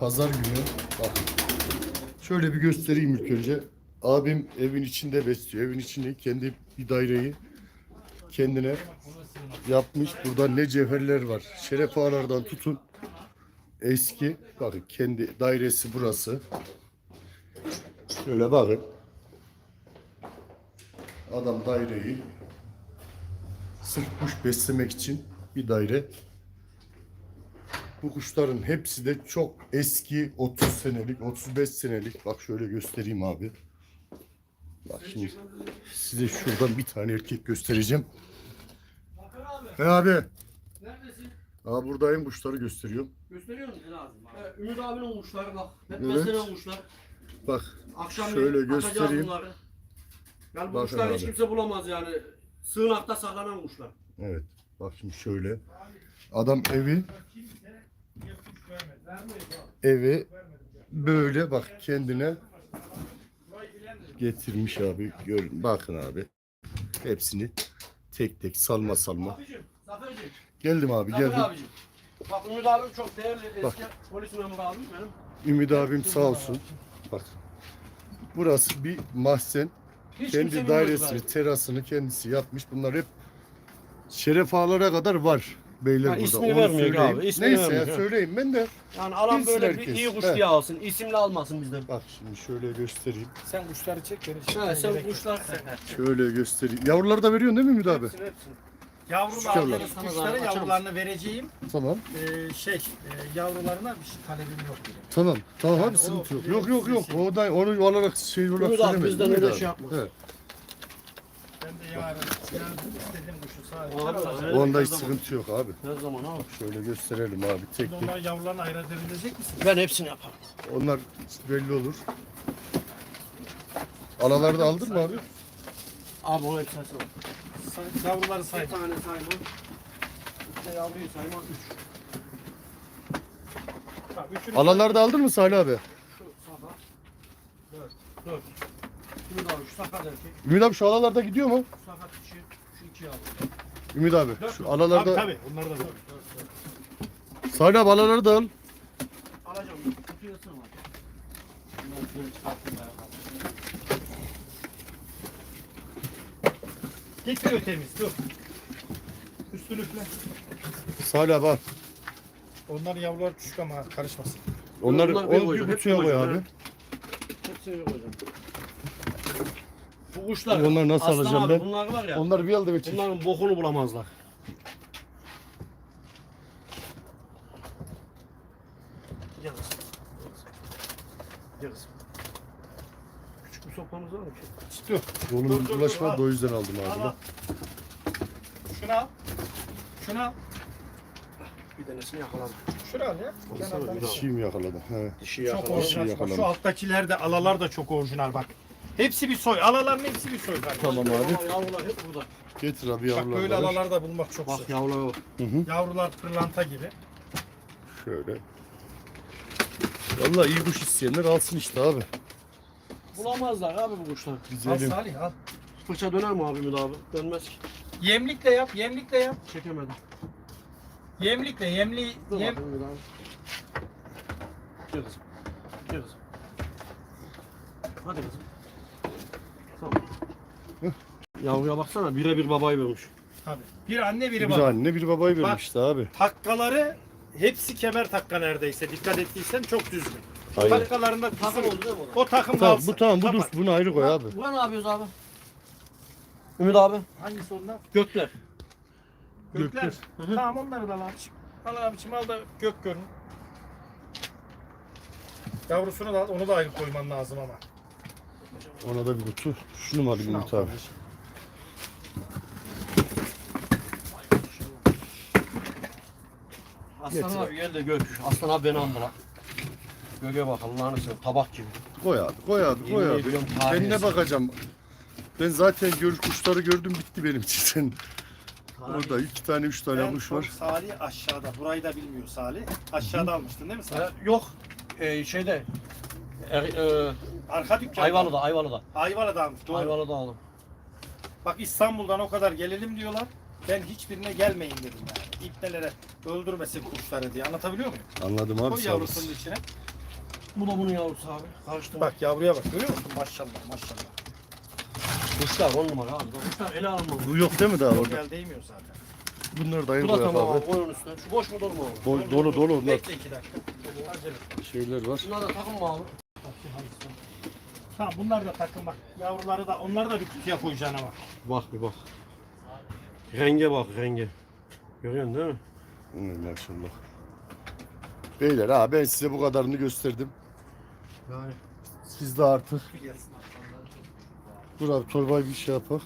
Pazar günü. Bak. Şöyle bir göstereyim ilk önce. Abim evin içinde besliyor. Evin içinde kendi bir daireyi kendine yapmış. Burada ne cevherler var. Şeref ağalardan tutun. Eski. Bakın kendi dairesi burası. Şöyle bakın. Adam daireyi sırf beslemek için bir daire. Bu kuşların hepsi de çok eski 30 senelik, 35 senelik. Bak şöyle göstereyim abi. Bak şimdi size şuradan bir tane erkek göstereceğim. He abi. Neredesin? Aa buradayım kuşları gösteriyorum. Gösteriyor musun? Evet, Ümit abinin kuşları bak. Hep Evet. beslenen kuşlar. Bak Akşam Şöyle göstereyim. bunları. Yani bu Bakın kuşları hiç abi. kimse bulamaz yani. Sığınakta saklanan kuşlar. evet. Bak şimdi şöyle. Adam evi evi böyle bak kendine getirmiş abi. Görün bakın abi. Hepsini tek tek salma salma. Geldim abi Zafer geldim. abicim. Bak Ümit abim çok değerli eski Bak. polis memuru abim benim. Ümit abim sağ olsun. Bak. Burası bir mahzen. Hiç Kendi dairesini, terasını kendisi yapmış. Bunlar hep şeref ağalara kadar var. Beyler Ha, burada. ismini Onu vermiyor söyleyeyim. abi, ismini Neyse ya vermiyor. söyleyeyim ben de. Yani alan Bilsin böyle bir herkes. iyi kuş He. diye alsın. isimli almasın bizden. Bak şimdi şöyle göstereyim. Sen kuşları çek beni. Ha, sen kuşlar. Şöyle göstereyim. Yavruları da veriyorsun değil mi Ümit abi? Hepsini hepsini. Yavrularını, kuşlara Açalım. yavrularını vereceğim. Tamam. Ee, şey, e, yavrularına bir şey talebim yok. benim. Tamam. Tamam Yani abi o sıkıntı yok. Yok yok yok. O da onu olarak şey olarak Ümit abi söylemedim. bizden Ümit öyle abi. şey yapmaz. Evet. Ben de yarın, yarın istediğim kuşu sadece. Abi, alacağım. evet. Onda hiç sıkıntı yok abi. Her zaman abi. Şöyle gösterelim abi tek tek. Onlar yavrularını ayırt edebilecek misin? Ben hepsini yaparım. Onlar belli olur. Alaları da aldın mı abi? Abi onu hepsini sayma. Say- Yavruları say. Bir tane sayma. Bir de yavruyu sayma. Üç. Alaları da aldın mı Salih abi? Şu safa. Dört. Dört. Ümit abi şu sakat erkek. Ümit abi şu alalarda gidiyor mu? Şu sakat kişi. Şu iki yavru. Ümit abi şu Tabii alalarda tabii. Onları da var. Salih abi alaları da al. Alacağım. Kutuyu ısırma. Bundan şöyle çıkarttım ayağa kalktım. Getiriyor temiz. Dur. Üstünü üfle. Salih abi al. Onların yavruları küçük ama karışmasın. Onları Bunlar bir o koyacağım, bir hep kutuya koy koyacağım, abi. Hepsini koyacağım. Bu kuşlar. Bunları nasıl Aslan alacağım abi, ben? Bunlar var ya. Onları bir bir çek. Bunların bokunu bulamazlar. Gel kızım. Gel kızım. Küçük bir sopamız var mı ki? Dur. Yolum Dur, dur, al. da o yüzden aldım abi. Al al. Şunu al. Şunu al. Bir tanesini yakaladım. Şunu al ya. Kenardan. bir daha. Dişiyi mi yakaladım? He. Dişi Çok yakaladım. orijinal. Şu alttakiler de alalar da çok orijinal bak. Hepsi bir soy. Alaların hepsi bir soy kardeşim. Tamam abi. Yavrular hep burada. Getir abi Bak yavruları. böyle da ver. alalar da bulmak çok zor. Bak yavrular bak. Hı hı. Yavrular pırlanta gibi. Şöyle. Vallahi iyi kuş isteyenler alsın işte abi. Bulamazlar abi bu kuşlar. Al Güzelim. Salih al. Fırça döner mi abi Ümit abi? Dönmez ki. Yemlikle yap, yemlikle yap. Çekemedim. Yemlikle, yemli, Dur yem. bakayım Ümit abi. Gel kızım. Gel kızım. Hadi kızım. Tamam. Yavruya baksana birebir babayı vermiş. Tabii. Bir anne biri Bir baba. anne bir babayı vermişti abi. Takkaları hepsi kemer takka neredeyse. Dikkat ettiysen çok düzgün. Aynen. Takkalarında Takım oldu değil mi O takım Tamam kalsın. bu tamam bu dur. Bunu ayrı koy abi. Buna ne yapıyoruz abi? Ümit abi. Hangisi onlar? Gökler. Gökler. Gökler. Tamam onları da al abiciğim. Al abiciğim al da gök görün. Yavrusunu da al, onu da ayrı koyman lazım ama. Ona da bir kutu. Şunu mu alayım Şunu al Ümit abi? Aslan Getir. abi gel de gök. Aslan abi beni andı lan. Göğe bak Allah'ını seversen tabak gibi. Koy abi koy abi koy Yemin abi. ediyorum Kendine eser. bakacağım. Ben zaten görüş kuşları gördüm bitti benim için. Orada iki tane üç tane Ben kuş var. Salih aşağıda. Burayı da bilmiyor Salih. Aşağıda almıştın değil mi Salih? Ee, yok. Ee, şeyde. E, e, Arka dükkan. Ayvalı'da, Ayvalı'da. Ayvalı'da almış. Doğru. Ayvalı'da aldım. Bak İstanbul'dan o kadar gelelim diyorlar. Ben hiçbirine gelmeyin dedim yani. İpnelere öldürmesin kuşları diye. Anlatabiliyor muyum? Anladım abi Koy sağ yavrusunun olasın. içine. Bu da bunun yavrusu abi. Karıştırma. Bak yavruya bak görüyor musun? Maşallah maşallah. Kuşlar on numara abi. Kuşlar ele alınmadı. Bu yok değil mi daha orada? Gel değmiyor zaten. Bunlar da Bu da tamam abi. abi. Koyun üstüne. Şu boş mu dolu mu abi? Dolu dolu, dolu onlar. Bekle iki dakika. Acele. Şeyler var. Bunlar da takım mı abi? Tamam bunlar da takım bak. Yavruları da onlar da bir kutuya koyacaksın ama. Bak bir bak. Renge bak renge. Görüyorsun değil mi? Hı, maşallah. Beyler ha ben size bu kadarını gösterdim. Yani. Siz de artık. Dur abi torbayı bir şey yapak.